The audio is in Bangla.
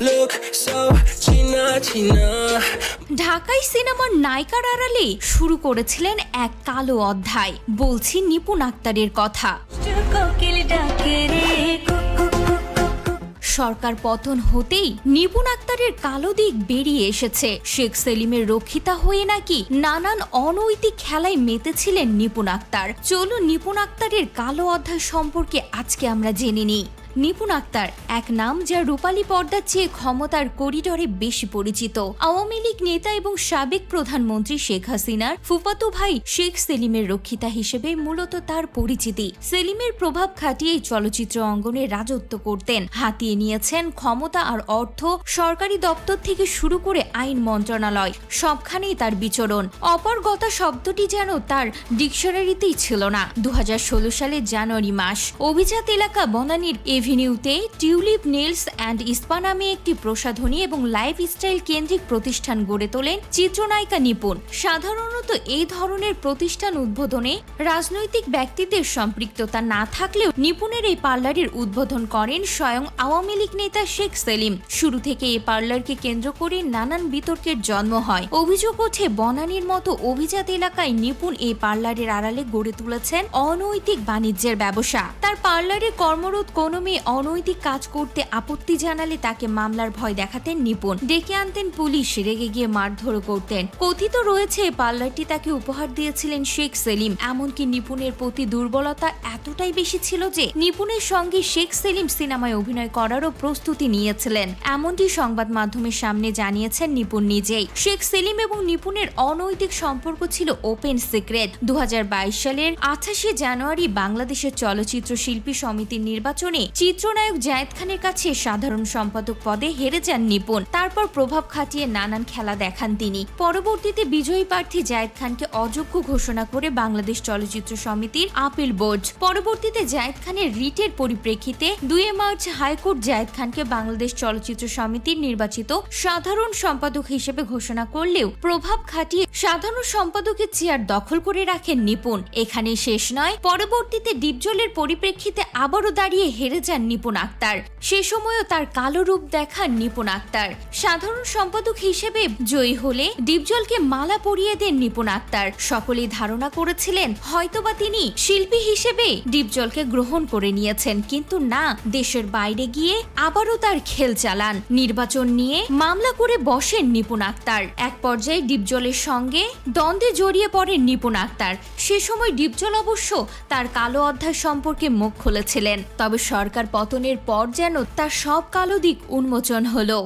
look so China China. ঢাকাই সিনেমার নায়িকার আড়ালে শুরু করেছিলেন এক কালো অধ্যায় বলছি নিপুণ আক্তারের কথা। সরকার পতন হতেই নিপুণ আক্তারের কালো দিক বেরিয়ে এসেছে শেখ সেলিমের রক্ষিতা হয়ে নাকি নানান অনৈতিক খেলায় মেতেছিলেন নিপুণ আক্তার চলুন নিপুণ আক্তারের কালো অধ্যায় সম্পর্কে আজকে আমরা জেনে নিই নিপুণ আক্তার, এক নাম যা রূপালী পর্দার চেয়ে ক্ষমতার করিডরে বেশি পরিচিত। আওয়ামী লীগ নেতা এবং সাবেক প্রধানমন্ত্রী শেখ হাসিনার ফুফাতো ভাই শেখ সেলিমের রক্ষিতা হিসেবে মূলত তার পরিচিতি। সেলিমের প্রভাব খাটিয়ে চলচ্চিত্র অঙ্গনে রাজত্ব করতেন। হাতিয়ে নিয়েছেন ক্ষমতা আর অর্থ সরকারি দপ্তর থেকে শুরু করে আইন মন্ত্রণালয়। সবখানেই তার বিচরণ। অপরগতা শব্দটি যেন তার ডিকশনারিতেই ছিল না। দু সালের জানুয়ারি মাস অভিজাত এলাকা বনানীর এভিনিউতে টিউলিপ নেলস অ্যান্ড ইস্পা নামে একটি প্রসাধনী এবং লাইফস্টাইল কেন্দ্রিক প্রতিষ্ঠান গড়ে তোলেন চিত্রনায়িকা নিপুণ। সাধারণত এই ধরনের প্রতিষ্ঠান উদ্বোধনে রাজনৈতিক ব্যক্তিদের সম্পৃক্ততা না থাকলেও নিপুণের এই পার্লারের উদ্বোধন করেন স্বয়ং আওয়ামী লীগ নেতা শেখ সেলিম। শুরু থেকে এই পার্লারকে কেন্দ্র করে নানান বিতর্কের জন্ম হয়। অভিযোগ ওঠে, বনানীর মতো অভিজাত এলাকায় নিপুণ এই পার্লারের আড়ালে গড়ে তুলেছেন অনৈতিক বাণিজ্যের ব্যবসা। তার পার্লারে কর্মরত কোনো মেয়ে অনৈতিক কাজ করতে আপত্তি জানালে তাকে মামলার ভয় দেখাতেন নিপুণ। ডেকে আনতেন পুলিশ, রেগে গিয়ে মারধরও করতেন। কথিত রয়েছে, পার্লারটি তাকে উপহার দিয়েছিলেন শেখ সেলিম। এমনকি নিপুণের প্রতি দুর্বলতা এতটাই বেশি ছিল যে, নিপুণের সঙ্গে শেখ সেলিম সিনেমায় অভিনয় করারও প্রস্তুতি নিয়েছিলেন। এমনটি সংবাদ মাধ্যমের সামনে জানিয়েছেন নিপুণ নিজেই। শেখ সেলিম এবং নিপুণের অনৈতিক সম্পর্ক ছিল ওপেন সিক্রেট। দু হাজার বাইশ সালের আঠাশে জানুয়ারি বাংলাদেশের চলচ্চিত্র শিল্পী সমিতির নির্বাচনে চিত্রনায়ক জায়েদ খানের কাছে সাধারণ সম্পাদক পদে হেরে যান নিপুণ। তারপর প্রভাব খাটিয়ে নানান খেলা দেখান তিনি। পরবর্তীতে বিজয়ী প্রার্থী জায়েদ খানকে অযোগ্য ঘোষণা করে বাংলাদেশ চলচ্চিত্র সমিতির আপিল বোর্ড। পরবর্তীতে জায়েদ খানের রিটের পরিপ্রেক্ষিতে দুই মার্চ হাইকোর্ট জায়েদ খানকে বাংলাদেশ চলচ্চিত্র সমিতির নির্বাচিত সাধারণ সম্পাদক হিসেবে ঘোষণা করলেও প্রভাব খাটিয়ে সাধারণ সম্পাদকের চেয়ার দখল করে রাখেন নিপুণ। এখানে শেষ নয়। পরবর্তীতে ডিপজলের পরিপ্রেক্ষিতে আবারও দাঁড়িয়ে হেরে যান নিপুণ আক্তার। সে সময়ও তার কালো রূপ দেখান নিপুণ আক্তার। সাধারণ সম্পাদক হিসেবে জয়ী হলে ডিপজলকে মালা পরিয়ে দেন নিপুণ আক্তার। সকলেই ধারণা করেছিলেন, হয়তোবা তিনি শিল্পী হিসেবে ডিপজলকে গ্রহণ করে নিয়েছেন, কিন্তু না, দেশের বাইরে গিয়ে আবারও তার খেল চালান। নির্বাচন নিয়ে মামলা করে বসেন নিপুণ আক্তার। এক পর্যায়ে ডিপজলের সঙ্গে দ্বন্দ্বে জড়িয়ে পড়েন নিপুণ আক্তার। সে সময় ডিপজল অবশ্য তার কালো অধ্যায় সম্পর্কে মুখ খুলেছিলেন। তবে সরকার পতনের পর যেন তার সব কালো দিক উন্মোচন হলো।